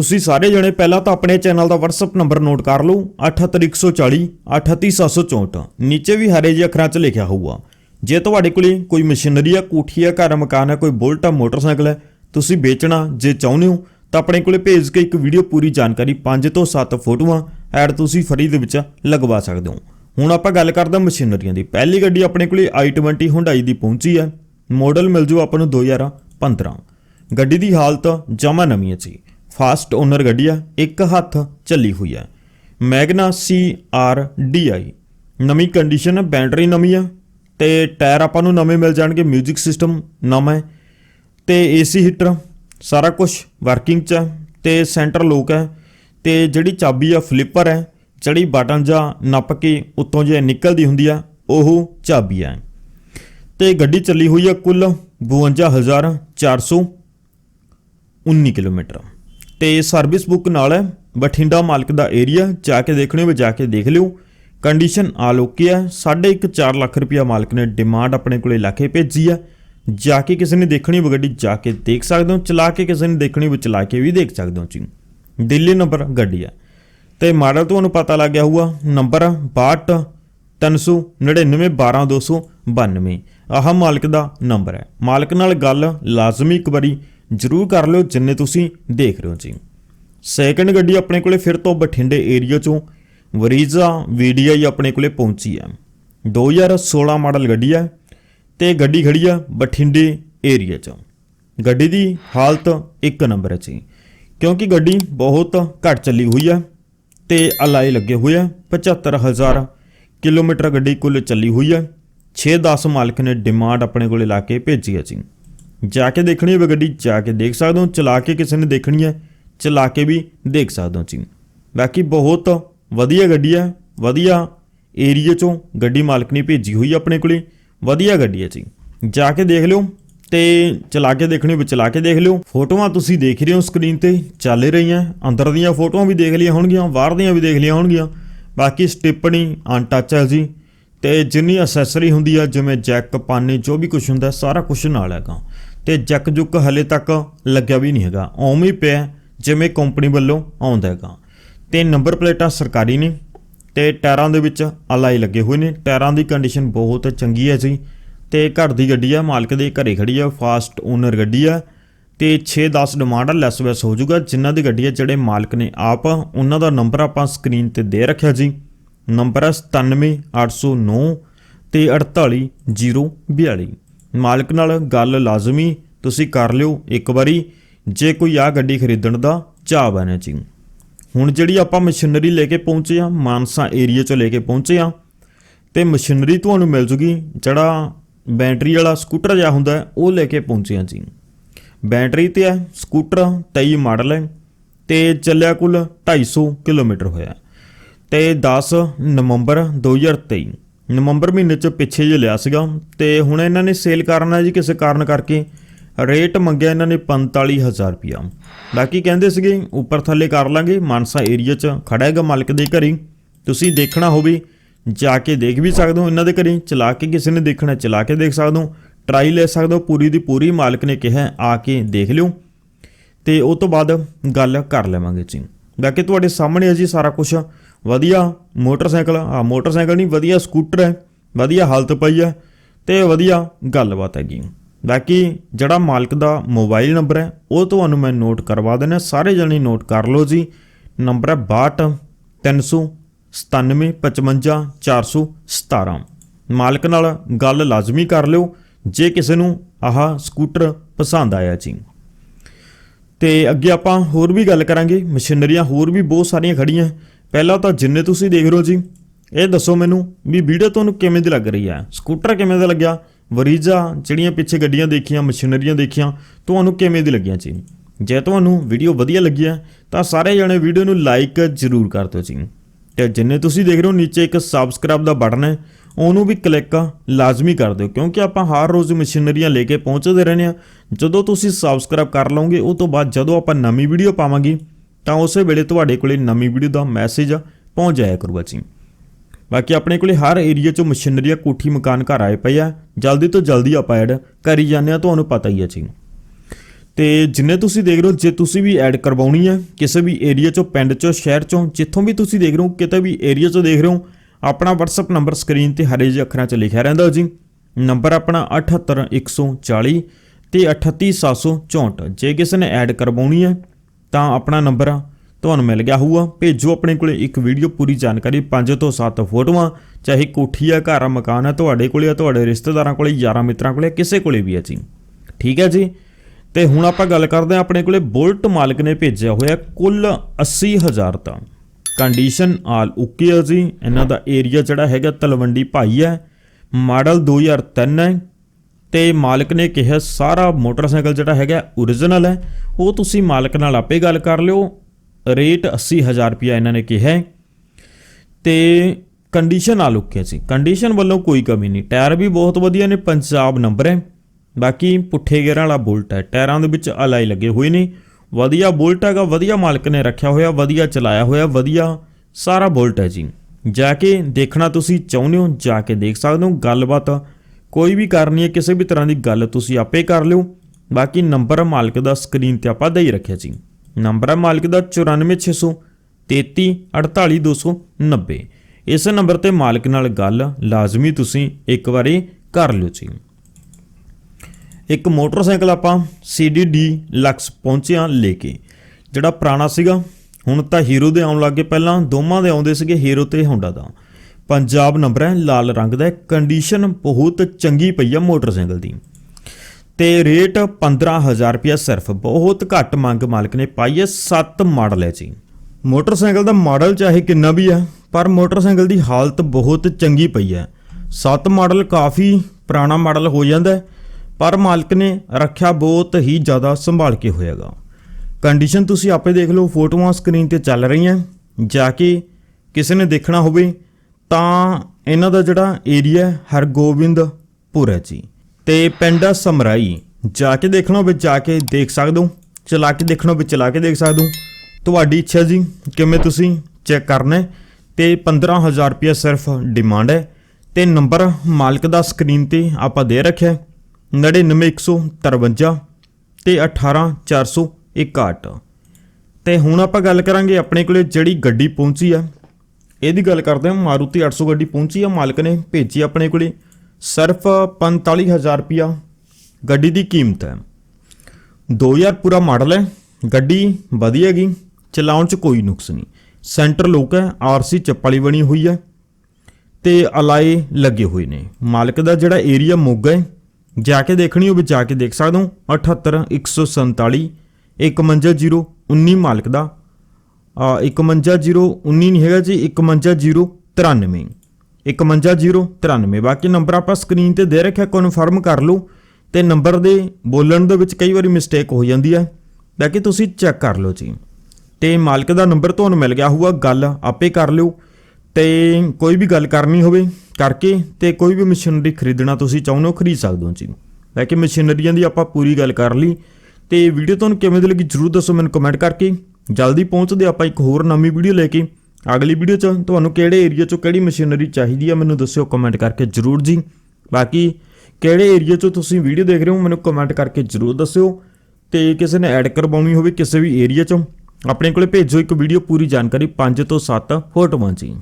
ਤੁਸੀਂ ਸਾਰੇ ਜਣੇ ਪਹਿਲਾਂ ਤਾਂ ਆਪਣੇ ਚੈਨਲ ਦਾ WhatsApp ਨੰਬਰ ਨੋਟ ਕਰ ਲਓ 78140 38764 ਨੀਚੇ ਵੀ ਹਰੇ ਜਿਹੇ ਅੱਖਰਾਂ 'ਚ ਲਿਖਿਆ ਹੋਊਗਾ। ਜੇ ਤੁਹਾਡੇ ਕੋਲੇ ਕੋਈ ਮਸ਼ੀਨਰੀ ਆ, ਕੋਠੀ ਆ, ਘਰ ਮਕਾਨ ਆ, ਕੋਈ ਬੁਲਟ ਆ, ਮੋਟਰਸਾਈਕਲ ਹੈ ਤੁਸੀਂ ਵੇਚਣਾ ਜੇ ਚਾਹੁੰਦੇ ਹੋ, ਤਾਂ ਆਪਣੇ ਕੋਲੇ ਭੇਜ ਕੇ ਇੱਕ ਵੀਡੀਓ ਪੂਰੀ ਜਾਣਕਾਰੀ 5 ਤੋਂ 7 ਫੋਟੋਆਂ ਐਡ ਤੁਸੀਂ ਫਰੀ ਦੇ ਵਿੱਚ ਲਗਵਾ ਸਕਦੇ ਹੋ। ਹੁਣ ਆਪਾਂ ਗੱਲ ਕਰਦੇ ਹਾਂ ਮਸ਼ੀਨਰੀਆਂ ਦੀ। ਪਹਿਲੀ ਗੱਡੀ ਆਪਣੇ ਕੋਲੇ i20 ਹੁੰਡਾਈ ਦੀ ਪਹੁੰਚੀ ਹੈ। ਮਾਡਲ ਮਿਲ ਜੂ ਆਪਾਂ ਨੂੰ 2015 ਗੱਡੀ ਦੀ ਹਾਲਤ ਜਮਾ ਨਵੀਂ ਹੈ ਜੀ। ਫਾਸਟ ਓਨਰ ਗੱਡੀ ਆ, ਇੱਕ ਹੱਥ ਚੱਲੀ ਹੋਈ ਹੈ Magna C R D I. ਨਵੀਂ ਕੰਡੀਸ਼ਨ ਹੈ ਬੈਟਰੀ ਨਵੀਂ ਆ ਤੇ ਟਾਇਰ ਆਪਾਂ ਨੂੰ ਨਵੇਂ ਮਿਲ ਜਾਣਗੇ 뮤직 ਸਿਸਟਮ ਨਵਾਂ ਹੈ ਤੇ ਏਸੀ ਹੀਟਰ ਸਾਰਾ ਕੁਝ ਵਰਕਿੰਗ 'ਚ ਹੈ ਤੇ ਸੈਂਟਰ ਲੋਕ ਹੈ ਤੇ ਜਿਹੜੀ ਚਾਬੀ ਆ ਫਲਿੱਪਰ ਹੈ ਜਿਹੜੀ ਬਟਨ ਜਾਂ ਨੱਪ ਕੇ ਉੱਤੋਂ ਜੇ ਨਿਕਲਦੀ ਹੁੰਦੀ ਆ, ਉਹ ਚਾਬੀ ਹੈ ਤੇ ਗੱਡੀ ਚੱਲੀ ਹੋਈ ਆ ਕੁੱਲ 52419 ਕਿਲੋਮੀਟਰ। ਤੇ ਸਰਵਿਸ ਬੁੱਕ ਨਾਲ ਹੈ ਬਠਿੰਡਾ ਮਾਲਕ ਦਾ ਏਰੀਆ ਜਾ ਕੇ ਦੇਖਣੇ ਹੋ ਜਾ ਕੇ ਦੇਖ ਲਿਓ। ਕੰਡੀਸ਼ਨ ਆਲ ਓਕੇ ਹੈ 1.5 ਲੱਖ ਰੁਪਇਆ ਮਾਲਕ ਨੇ ਡਿਮਾਂਡ ਆਪਣੇ ਕੋਲੇ ਲਾਕੇ ਭੇਜੀ ਆ ਜਾ ਕੇ ਕਿਸੇ ਨੇ ਦੇਖਣੀ ਹੋਵੇ ਗੱਡੀ, ਜਾ ਕੇ ਦੇਖ ਸਕਦੇ ਹੋ, ਚਲਾ ਕੇ ਕਿਸੇ ਨੇ ਦੇਖਣੀ ਹੋਵੇ, ਚਲਾ ਕੇ ਵੀ ਦੇਖ ਸਕਦੇ ਹੋ ਜੀ। ਦਿੱਲੀ ਨੰਬਰ ਗੱਡੀ ਆ ਤੇ ਮਾਡਲ ਤੁਹਾਨੂੰ ਪਤਾ ਲੱਗ ਗਿਆ ਹੋਊਗਾ ਨੰਬਰ 62 399 12292 ਆਹ ਮਾਲਕ ਦਾ ਨੰਬਰ ਹੈ। ਮਾਲਕ ਨਾਲ ਗੱਲ ਲਾਜ਼ਮੀ ਇੱਕ ਵਾਰੀ ਜ਼ਰੂਰ ਕਰ ਲਿਓ ਜਿੰਨੇ ਤੁਸੀਂ ਦੇਖ ਰਹੇ ਹੋ ਜੀ। ਸੈਕੰਡ ਗੱਡੀ ਆਪਣੇ ਕੋਲੇ ਫਿਰ ਤੋਂ ਬਠਿੰਡੇ ਏਰੀਆ ਚੋਂ ਵਰੀਜ਼ਾ ਵੀਡੀਆਈ ਆਪਣੇ ਕੋਲੇ ਪਹੁੰਚੀ ਹੈ। 2016 ਮਾਡਲ ਗੱਡੀ ਹੈ ਤੇ ਗੱਡੀ ਖੜੀ ਆ ਬਠਿੰਡੇ ਏਰੀਆ 'ਚੋਂ। ਗੱਡੀ ਦੀ ਹਾਲਤ ਇੱਕ ਨੰਬਰ ਹੈ ਜੀ, ਕਿਉਂਕਿ ਗੱਡੀ ਬਹੁਤ ਘੱਟ ਚੱਲੀ ਹੋਈ ਹੈ ਤੇ ਅਲਾਈ ਲੱਗੇ ਹੋਏ ਆ 75000 ਕਿਲੋਮੀਟਰ ਗੱਡੀ ਕੁੱਲ ਚੱਲੀ ਹੋਈ ਹੈ। 6-10 ਮਾਲਕ ਨੇ ਡਿਮਾਂਡ ਆਪਣੇ ਕੋਲੇ ਲਾ ਕੇ ਭੇਜੀ ਹੈ ਜੀ। ਜਾ ਕੇ ਦੇਖਣੀ ਹੋਵੇ ਗੱਡੀ, ਜਾ ਕੇ ਦੇਖ ਸਕਦੇ ਹੋ, ਚਲਾ ਕੇ ਕਿਸੇ ਨੇ ਦੇਖਣੀ ਹੈ, ਚਲਾ ਕੇ ਵੀ ਦੇਖ ਸਕਦੇ ਹੋ ਜੀ ਬਾਕੀ ਬਹੁਤ ਵਧੀਆ ਗੱਡੀ ਹੈ, ਵਧੀਆ ਏਰੀਆ ਚੋਂ ਗੱਡੀ ਮਾਲਕ ਨੇ ਭੇਜੀ ਹੋਈ ਆਪਣੇ ਕੋਲੇ, ਵਧੀਆ ਗੱਡੀ ਹੈ ਜੀ ਜਾ ਕੇ ਦੇਖ ਲਿਓ ਤੇ ਚਲਾ ਕੇ ਦੇਖਣੀ ਹੋਵੇ, ਚਲਾ ਕੇ ਦੇਖ ਲਿਓ। ਫੋਟੋਆਂ ਤੁਸੀਂ ਦੇਖ ਰਹੇ ਹੋ ਸਕਰੀਨ ਤੇ, ਚੱਲ ਰਹੀਆਂ, ਅੰਦਰ ਦੀਆਂ ਫੋਟੋਆਂ ਵੀ ਦੇਖ ਲਈਆਂ ਹੋਣਗੀਆਂ, ਬਾਹਰ ਦੀਆਂ ਵੀ ਦੇਖ ਲਈਆਂ ਹੋਣਗੀਆਂ। ਬਾਕੀ ਸਟਿੱਪਣੀ ਅਨਟੱਚ ਹੈ ਜੀ, ਤੇ ਜਿੰਨੀ ਅਸੈਸਰੀ ਹੁੰਦੀ ਆ, ਜਿਵੇਂ ਜੈਕ, ਪਾਨੇ, ਜੋ ਵੀ ਕੁਝ ਹੁੰਦਾ, ਸਾਰਾ ਕੁਝ ਨਾਲ ਹੈਗਾ। ਤੇ ਜੈਕ ਜੁੱਕ ਹਲੇ ਤੱਕ ਲੱਗਿਆ ਵੀ ਨਹੀਂ ਹੈਗਾ। ਉਵੇਂ ਹੀ ਪਿਆ ਜਿਵੇਂ ਕੰਪਨੀ ਵੱਲੋਂ ਆਉਂਦਾ ਹੈਗਾ। ਤੇ ਨੰਬਰ ਪਲੇਟਾਂ ਸਰਕਾਰੀ ਨੇ ਤੇ ਟਾਇਰਾਂ ਦੇ ਵਿੱਚ ਅਲਾਈ ਲੱਗੇ ਹੋਏ ਨੇ। ਟਾਇਰਾਂ ਦੀ ਕੰਡੀਸ਼ਨ ਬਹੁਤ ਚੰਗੀ ਹੈ ਜੀ। ਤੇ ਘਰ ਦੀ ਗੱਡੀ ਆ, ਮਾਲਕ ਦੇ ਘਰੇ ਖੜੀ ਆ ਫਾਸਟ ਓਨਰ ਗੱਡੀ ਆ। ਤੇ 6-10 ਡਿਮਾਂਡ ਲੈਸ ਵੈਸ ਹੋ ਜਾਊਗਾ। ਜਿਨ੍ਹਾਂ ਦੀ ਗੱਡੀ ਆ, ਜਿਹੜੇ ਮਾਲਕ ਨੇ ਆਪ, ਉਹਨਾਂ ਦਾ ਨੰਬਰ ਆਪਾਂ ਸਕਰੀਨ ਤੇ ਦੇ ਰੱਖਿਆ ਜੀ। ਨੰਬਰ ਹੈ 97809 ਤੇ 48042 ਮਾਲਕ ਨਾਲ ਗੱਲ ਲਾਜ਼ਮੀ ਤੁਸੀਂ ਕਰ ਲਿਓ ਇੱਕ ਵਾਰੀ, ਜੇ ਕੋਈ ਆ ਗੱਡੀ ਖਰੀਦਣ ਦਾ ਚਾਹ ਬਣੇ ਜੀ ਹੁਣ ਜਿਹੜੀ ਆਪਾਂ ਮਸ਼ੀਨਰੀ ਲੈ ਕੇ ਪਹੁੰਚੇ ਆ ਮਾਨਸਾ ਏਰੀਆ ਚੋਂ ਲੈ ਕੇ ਪਹੁੰਚੇ ਆ ਤੇ ਮਸ਼ੀਨਰੀ ਤੁਹਾਨੂੰ ਮਿਲ ਜੂਗੀ, ਜਿਹੜਾ ਬੈਟਰੀ ਵਾਲਾ ਸਕੂਟਰ ਜਿਹਾ ਹੁੰਦਾ ਉਹ ਲੈ ਕੇ ਪਹੁੰਚੇ ਆ ਜੀ। ਬੈਟਰੀ ਤੇ ਹੈ ਸਕੂਟਰ 23 ਮਾਡਲ ਹੈ, ਤੇ ਚੱਲਿਆ ਕੁੱਲ 250 ਕਿਲੋਮੀਟਰ ਹੋਇਆ ਤੇ 10 ਨਵੰਬਰ 2023 ਨਵੰਬਰ ਮਹੀਨੇ ਚ ਪਿੱਛੇ ਜੇ ਲਿਆ ਸੀਗਾ ਤੇ ਹੁਣ ਇਹਨਾਂ ਨੇ ਸੇਲ ਕਰਨਾ ਜੀ ਕਿਸੇ ਕਾਰਨ ਕਰਕੇ ਰੇਟ ਮੰਗਿਆ ਇਹਨਾਂ ਨੇ 45000 ਰੁਪਿਆ ਬਾਕੀ ਕਹਿੰਦੇ ਸੀਗੇ, ਉੱਪਰ ਥੱਲੇ ਕਰ ਲਾਂਗੇ, ਮਾਨਸਾ ਏਰੀਆ ਚ ਖੜਾ ਹੈਗਾ ਮਾਲਕ ਦੇ ਘਰੇ। ਤੁਸੀਂ ਦੇਖਣਾ ਹੋਵੇ ਜਾ ਕੇ ਦੇਖ ਵੀ ਸਕਦੇ ਹੋ ਇਹਨਾਂ ਦੇ ਘਰੇ, ਚਲਾ ਕੇ ਕਿਸੇ ਨੇ ਦੇਖਣਾ, ਚਲਾ ਕੇ ਦੇਖ ਸਕਦੇ ਹੋ ਟਰਾਈ ਲੈ ਸਕਦੇ ਹੋ, ਪੂਰੀ ਦੀ ਪੂਰੀ ਮਾਲਕ ਨੇ ਕਿਹਾ, ਆ ਕੇ ਦੇਖ ਲਿਓ। ਤੇ ਉਹ ਤੋਂ ਬਾਅਦ ਗੱਲ ਕਰ ਲਵਾਂਗੇ ਜੀ। ਬਾਕੀ ਤੁਹਾਡੇ ਸਾਹਮਣੇ ਹੈ ਜੀ ਸਾਰਾ ਕੁਝ ਵਧੀਆ ਮੋਟਰਸਾਈਕਲ ਆ ਮੋਟਰਸਾਈਕਲ ਨਹੀਂ, ਵਧੀਆ ਸਕੂਟਰ ਹੈ, ਵਧੀਆ ਹਾਲਤ ਪਈ ਹੈ ਤੇ ਵਧੀਆ ਗੱਲਬਾਤ ਹੈਗੀ। ਬਾਕੀ ਜਿਹੜਾ ਮਾਲਕ ਦਾ ਮੋਬਾਈਲ ਨੰਬਰ ਹੈ, ਉਹ ਤੁਹਾਨੂੰ ਮੈਂ ਨੋਟ ਕਰਵਾ ਦਿੰਦਾ, ਸਾਰੇ ਜਣੇ ਨੋਟ ਕਰ ਲਓ ਜੀ। ਨੰਬਰ ਹੈ 62 397 55 417 ਮਾਲਕ ਨਾਲ ਗੱਲ ਲਾਜ਼ਮੀ ਕਰ ਲਿਓ, ਜੇ ਕਿਸੇ ਨੂੰ ਆਹ ਸਕੂਟਰ ਪਸੰਦ ਆਇਆ ਜੀ। ਤੇ ਅੱਗੇ ਆਪਾਂ ਹੋਰ ਵੀ ਗੱਲ ਕਰਾਂਗੇ, ਮਸ਼ੀਨਰੀਆਂ ਹੋਰ ਵੀ ਬਹੁਤ ਸਾਰੀਆਂ ਖੜੀਆਂ ਪਹਿਲਾਂ ਤਾਂ ਜਿੰਨੇ ਤੁਸੀਂ ਦੇਖ ਰਹੇ ਹੋ ਜੀ, ਇਹ ਦੱਸੋ ਮੈਨੂੰ ਵੀ ਵੀਡੀਓ ਤੁਹਾਨੂੰ ਕਿਵੇਂ ਦੀ ਲੱਗ ਰਹੀ ਹੈ? ਸਕੂਟਰ ਕਿਵੇਂ ਦਾ ਲੱਗਿਆ? ਵਰੀਜ਼ਾ, ਜਿਹੜੀਆਂ ਪਿੱਛੇ ਗੱਡੀਆਂ ਦੇਖੀਆਂ, ਮਸ਼ੀਨਰੀਆਂ ਦੇਖੀਆਂ, ਤੁਹਾਨੂੰ ਕਿਵੇਂ ਦੀ ਲੱਗੀਆਂ ਜੀ? ਜੇ ਤੁਹਾਨੂੰ ਵੀਡੀਓ ਵਧੀਆ ਲੱਗੀ ਹੈ, ਤਾਂ ਸਾਰੇ ਜਣੇ ਵੀਡੀਓ ਨੂੰ ਲਾਈਕ ਜ਼ਰੂਰ ਕਰ ਦਿਓ ਜੀ। ਤੇ ਜਿੰਨੇ ਤੁਸੀਂ ਦੇਖ ਰਹੇ ਹੋ, ਨੀਚੇ ਇੱਕ ਸਬਸਕ੍ਰਾਈਬ ਦਾ ਬਟਨ ਹੈ, ਉਹਨੂੰ ਵੀ ਕਲਿੱਕ ਲਾਜ਼ਮੀ ਕਰ ਦਿਓ, ਕਿਉਂਕਿ ਆਪਾਂ ਹਰ ਰੋਜ਼ ਮਸ਼ੀਨਰੀਆਂ ਲੈ ਕੇ ਪਹੁੰਚਦੇ ਰਹਿੰਦੇ ਆ ਜਦੋਂ ਤੁਸੀਂ ਸਬਸਕ੍ਰਾਈਬ ਕਰ ਲਓਗੇ, ਉਹ ਤੋਂ ਬਾਅਦ ਜਦੋਂ ਆਪਾਂ ਨਵੀਂ ਵੀਡੀਓ ਪਾਵਾਂਗੇ ਤਾਂ ਉਸੇ ਵੇਲੇ ਤੁਹਾਡੇ ਕੋਲੇ ਨਵੀਂ ਵੀਡੀਓ ਦਾ ਮੈਸੇਜ ਪਹੁੰਚ ਜਾਇਆ ਕਰੂਗਾ ਜੀ ਬਾਕੀ ਆਪਣੇ ਕੋਲੇ ਹਰ ਏਰੀਆ 'ਚੋਂ ਮਸ਼ੀਨਰੀਆਂ ਕੋਠੀ, ਮਕਾਨ ਘਰ ਆਏ ਪਏ ਆ। ਜਲਦੀ ਤੋਂ ਜਲਦੀ ਆਪਾਂ ਐਡ ਕਰੀ ਜਾਂਦੇ ਆ, ਤੁਹਾਨੂੰ ਪਤਾ ਹੀ ਹੈ ਜੀ। ਤੇ ਜਿੰਨੇ ਤੁਸੀਂ ਦੇਖ ਰਹੇ ਹੋ, ਜੇ ਤੁਸੀਂ ਵੀ ਐਡ ਕਰਵਾਉਣੀ ਹੈ ਕਿਸੇ ਵੀ ਏਰੀਆ ਚੋਂ, ਪਿੰਡ ਚੋਂ, ਸ਼ਹਿਰ ਚੋਂ, ਜਿੱਥੋਂ ਵੀ ਤੁਸੀਂ ਦੇਖ ਰਹੇ ਹੋ, ਕਿਤੇ ਵੀ ਏਰੀਆ ਚੋਂ ਦੇਖ ਰਹੇ ਹੋ, ਆਪਣਾ WhatsApp ਨੰਬਰ ਸਕਰੀਨ ਤੇ ਹਰੇ ਜਿਹੇ ਅੱਖਰਾਂ 'ਚ ਲਿਖਿਆ ਰਹਿੰਦਾ ਜੀ। ਨੰਬਰ ਆਪਣਾ 78140 ਤੇ 38764 ਜੇ ਕਿਸੇ ਨੇ ਐਡ ਕਰਵਾਉਣੀ ਹੈ ਤਾਂ ਆਪਣਾ ਨੰਬਰ ਆ, ਤੁਹਾਨੂੰ ਮਿਲ ਗਿਆ ਹੋਊਗਾ। ਭੇਜੋ ਆਪਣੇ ਕੋਲੇ ਇੱਕ ਵੀਡੀਓ ਪੂਰੀ ਜਾਣਕਾਰੀ 5 ਤੋਂ 7 ਫੋਟੋਆਂ, ਚਾਹੇ ਕੋਠੀ ਆ, ਘਰ ਆ, ਮਕਾਨ ਆ, ਤੁਹਾਡੇ ਕੋਲੇ ਆ, ਤੁਹਾਡੇ ਰਿਸ਼ਤੇਦਾਰਾਂ ਕੋਲੇ, ਯਾਰਾਂ ਮਿੱਤਰਾਂ ਕੋਲੇ, ਕਿਸੇ ਕੋਲੇ ਵੀ ਹੈ ਜੀ। ਠੀਕ ਹੈ ਜੀ? ਤੇ ਹੁਣ ਆਪਾਂ ਗੱਲ ਕਰਦੇ ਹਾਂ ਆਪਣੇ ਕੋਲੇ ਬੁਲਟ ਮਾਲਕ ਨੇ ਭੇਜਿਆ ਹੋਇਆ ਕੁੱਲ 80000 ਤਾਂ। ਕੰਡੀਸ਼ਨ ਆਲ ਓਕੇ ਆ ਜੀ। ਇਹਨਾਂ ਦਾ ਏਰੀਆ ਜਿਹੜਾ ਹੈਗਾ ਤਲਵੰਡੀ ਭਾਈ ਹੈ। ਮਾਡਲ 2003 ਹੈ। ਤੇ ਮਾਲਕ ਨੇ ਕਿਹਾ, ਸਾਰਾ ਮੋਟਰਸਾਈਕਲ ਜਿਹੜਾ ਹੈਗਾ origignal ਹੈ। ਉਹ ਤੁਸੀਂ ਮਾਲਕ ਨਾਲ ਆਪੇ ਗੱਲ ਕਰ ਲਿਓ। ਰੇਟ 80000 ਰੁਪਇਆ ਇਹਨਾਂ ਨੇ ਕਿਹਾ ਹੈ। ਤੇ ਕੰਡੀਸ਼ਨ ਆ ਲੁੱਕਿਆ ਸੀ। ਕੰਡੀਸ਼ਨ ਵੱਲੋਂ ਕੋਈ ਕਮੀ ਨਹੀਂ। ਟਾਇਰ ਵੀ ਬਹੁਤ ਵਧੀਆ ਨੇ ਪੰਜਾਬ ਨੰਬਰ ਹੈ। ਬਾਕੀ ਪੁੱਠੇ ਗੇਅਰਾਂ ਵਾਲਾ ਬੁਲਟ ਹੈ। ਟਾਇਰਾਂ ਦੇ ਵਿੱਚ ਅਲਾਈ ਲੱਗੇ ਹੋਏ ਨੇ। ਵਧੀਆ ਬੁਲਟ ਹੈਗਾ, ਵਧੀਆ ਮਾਲਕ ਨੇ ਰੱਖਿਆ ਹੋਇਆ, ਵਧੀਆ ਚਲਾਇਆ ਹੋਇਆ, ਵਧੀਆ ਸਾਰਾ ਬੁਲਟ ਹੈ ਜੀ। ਜਾ ਕੇ ਦੇਖਣਾ ਤੁਸੀਂ ਚਾਹੁੰਦੇ ਹੋ, ਜਾ ਕੇ ਦੇਖ ਸਕਦੇ ਹੋ। ਗੱਲਬਾਤ ਕੋਈ ਵੀ ਕਰਨੀ ਹੈ ਕਿਸੇ ਵੀ ਤਰ੍ਹਾਂ ਦੀ ਗੱਲ ਤੁਸੀਂ ਆਪੇ ਕਰ ਲਿਓ। ਬਾਕੀ ਨੰਬਰ ਮਾਲਕ ਦਾ ਸਕਰੀਨ ਤੇ ਆਪਾਂ ਦੇ ਹੀ ਰੱਖਿਆ ਜੀ। ਨੰਬਰ ਹੈ ਮਾਲਕ ਦਾ 94633 48290 ਇਸ ਨੰਬਰ ਤੇ ਮਾਲਕ ਨਾਲ ਗੱਲ ਲਾਜ਼ਮੀ ਤੁਸੀਂ ਇੱਕ ਵਾਰੀ ਕਰ ਲਿਓ ਜੀ। ਇੱਕ ਮੋਟਰਸਾਈਕਲ ਆਪਾਂ CDD ਲਕਸ ਪਹੁੰਚਿਆ ਲੈ ਕੇ। ਜਿਹੜਾ ਪੁਰਾਣਾ ਸੀਗਾ, ਹੁਣ ਤਾਂ ਹੀਰੋ ਦੇ ਆਉਣ ਲੱਗੇ ਪਹਿਲਾਂ ਦੋਵਾਂ ਦੇ ਆਉਂਦੇ ਸੀਗੇ ਹੀਰੋ ਤੇ ਹੋਂਡਾ ਦਾ। ਪੰਜਾਬ ਨੰਬਰ ਹੈ, ਲਾਲ ਰੰਗ ਦਾ ਕੰਡੀਸ਼ਨ ਬਹੁਤ ਚੰਗੀ ਪਈ ਆ ਮੋਟਰਸਾਈਕਲ ਦੀ। ਤੇ ਰੇਟ 15000 ਰੁਪਇਆ ਸਿਰਫ। ਬਹੁਤ ਘੱਟ ਮੰਗ ਮਾਲਕ ਨੇ ਪਾਈ ਹੈ 7 ਮਾਡਲ ਹੈ ਜੀ। ਮੋਟਰਸਾਈਕਲ ਦਾ ਮਾਡਲ ਚਾਹੇ ਕਿੰਨਾ ਵੀ ਹੈ, ਪਰ ਮੋਟਰਸਾਈਕਲ ਦੀ ਹਾਲਤ ਬਹੁਤ ਚੰਗੀ ਪਈ ਹੈ। 7 ਮਾਡਲ ਕਾਫੀ ਪੁਰਾਣਾ ਮਾਡਲ ਹੋ ਜਾਂਦਾ ਹੈ, ਪਰ ਮਾਲਕ ਨੇ ਰੱਖਿਆ ਬਹੁਤ ਹੀ ਜ਼ਿਆਦਾ ਸੰਭਾਲ ਕੇ ਹੋਏਗਾ ਕੰਡੀਸ਼ਨ ਤੁਸੀਂ ਆਪੇ ਦੇਖ ਲਓ, ਫੋਟੋਆਂ ਸਕਰੀਨ ਤੇ ਚੱਲ ਰਹੀਆਂ। ਜਾ ਕੇ ਕਿਸੇ ਨੇ ਦੇਖਣਾ ਹੋਵੇ ਤਾਂ ਇਹਨਾਂ ਦਾ ਜਿਹੜਾ ਏਰੀਆ ਹਰਗੋਬਿੰਦਪੁਰ ਹੈ ਜੀ। ਤੇ ਪਿੰਡ ਸਮਰਾਈ। ਜਾ ਕੇ ਦੇਖਣਾ ਹੋਵੇ ਜਾ ਕੇ ਦੇਖ ਸਕਦੇ ਹੋ। ਚਲਾ ਕੇ ਦੇਖਣਾ ਹੋਵੇ ਚਲਾ ਕੇ ਦੇਖ ਸਕਦੇ ਹੋ। ਤੁਹਾਡੀ ਇੱਛਾ ਜੀ ਕਿਵੇਂ ਤੁਸੀਂ ਚੈੱਕ ਕਰਨਾ ਹੈ। ਤੇ 15000 ਰੁਪਏ ਸਿਰਫ ਡਿਮਾਂਡ ਹੈ। ਤੇ ਨੰਬਰ ਮਾਲਕ ਦਾ ਸਕਰੀਨ ਤੇ ਆਪਾਂ ਦੇ ਰੱਖਿਆ ਹੈ, 99153 ਤੇ 18461 ਤੇ ਹੁਣ ਆਪਾਂ ਗੱਲ ਕਰਾਂਗੇ ਆਪਣੇ ਕੋਲੇ ਜਿਹੜੀ ਗੱਡੀ ਪਹੁੰਚੀ ਆ। ਇਹਦੀ ਗੱਲ ਕਰਦੇ ਹਾਂ, ਮਾਰੂਤੀ 800 ਗੱਡੀ ਪਹੁੰਚੀ ਆ, ਮਾਲਕ ਨੇ ਭੇਜੀ ਆਪਣੇ ਕੋਲੇ। ਸਿਰਫ 45000 ਰੁਪਿਆ ਗੱਡੀ ਦੀ ਕੀਮਤ ਹੈ। 2000 ਪੂਰਾ ਮਾਡਲ ਹੈ, ਗੱਡੀ ਵਧੀਆ ਹੈਗੀ, ਚਲਾਉਣ 'ਚ ਕੋਈ ਨੁਕਸ ਨਹੀਂ। ਸੈਂਟਰ ਲੋਕ ਹੈ ਆਰਸੀ ਚੱਪਲੀ ਬਣੀ ਹੋਈ ਹੈ ਤੇ ਅਲਾਈ ਲੱਗੇ ਹੋਏ ਨੇ। ਮਾਲਕ ਦਾ ਜਿਹੜਾ ਏਰੀਆ ਮੋਗਾ ਹੈ, ਜਾ ਕੇ ਦੇਖਣੀ ਹੋਵੇ, ਜਾ ਕੇ ਦੇਖ ਸਕਦੇ ਹੋ 78 147 15019 ਮਾਲਕ ਦਾ ਆ 11019 ਨਹੀਂ ਹੈਗਾ ਜੀ 11093 11093 ਬਾਕੀ ਨੰਬਰ ਆਪਾਂ ਸਕਰੀਨ ਤੇ ਦੇ ਰੱਖਿਆ ਕਨਫਰਮ ਕਰ ਲਓ। ਤੇ ਨੰਬਰ ਦੇ ਬੋਲਣ ਦੇ ਵਿੱਚ ਕਈ ਵਾਰੀ ਮਿਸਟੇਕ ਹੋ ਜਾਂਦੀ ਹੈ। ਬਾਕੀ ਤੁਸੀਂ ਚੈੱਕ ਕਰ ਲਓ ਜੀ। ਤੇ ਮਾਲਕ ਦਾ ਨੰਬਰ ਤੁਹਾਨੂੰ ਮਿਲ ਗਿਆ ਹੋਊਗਾ, ਗੱਲ ਆਪੇ ਕਰ ਲਿਓ। ਤੇ ਕੋਈ ਵੀ ਗੱਲ ਕਰਨੀ ਹੋਵੇ ਕਰਕੇ ਤੇ ਕੋਈ ਵੀ ਮਸ਼ੀਨਰੀ ਖਰੀਦਣਾ ਤੁਸੀਂ ਚਾਹੁੰਦੇ ਹੋ, ਖਰੀਦ ਸਕਦੇ ਹੋ ਜੀ। ਬਾਕੀ ਮਸ਼ੀਨਰੀਆਂ ਦੀ ਆਪਾਂ ਪੂਰੀ ਗੱਲ ਕਰ ਲਈ। ਤੇ ਵੀਡੀਓ ਤੁਹਾਨੂੰ ਕਿਵੇਂ ਦੀ ਲੱਗੀ ਜਰੂਰ ਦੱਸੋ ਮੈਨੂੰ ਕਮੈਂਟ ਕਰਕੇ। ਜਲਦੀ ਪਹੁੰਚਦੇ ਆਪਾਂ ਇੱਕ ਹੋਰ ਨਵੀਂ ਵੀਡੀਓ ਲੈ ਕੇ। ਅਗਲੀ ਵੀਡੀਓ 'ਚ ਤੁਹਾਨੂੰ ਕਿਹੜੇ ਏਰੀਆ 'ਚੋਂ ਕਿਹੜੀ ਮਸ਼ੀਨਰੀ ਚਾਹੀਦੀ ਆ ਮੈਨੂੰ ਦੱਸਿਓ ਕਮੈਂਟ ਕਰਕੇ ਜਰੂਰ ਜੀ। ਬਾਕੀ ਕਿਹੜੇ ਏਰੀਆ 'ਚੋਂ ਤੁਸੀਂ ਵੀਡੀਓ ਦੇਖ ਰਹੇ ਹੋ ਮੈਨੂੰ ਕਮੈਂਟ ਕਰਕੇ ਜਰੂਰ ਦੱਸਿਓ। ਤੇ ਕਿਸੇ ਨੇ ਐਡ ਕਰਵਾਉਣੀ ਹੋਵੇ ਕਿਸੇ ਵੀ ਏਰੀਆ 'ਚੋਂ। ਆਪਣੇ ਕੋਲੇ ਭੇਜੋ ਇੱਕ ਵੀਡੀਓ ਪੂਰੀ ਜਾਣਕਾਰੀ 5 ਤੋਂ 7 ਫੋਟੋਆਂ ਜੀ।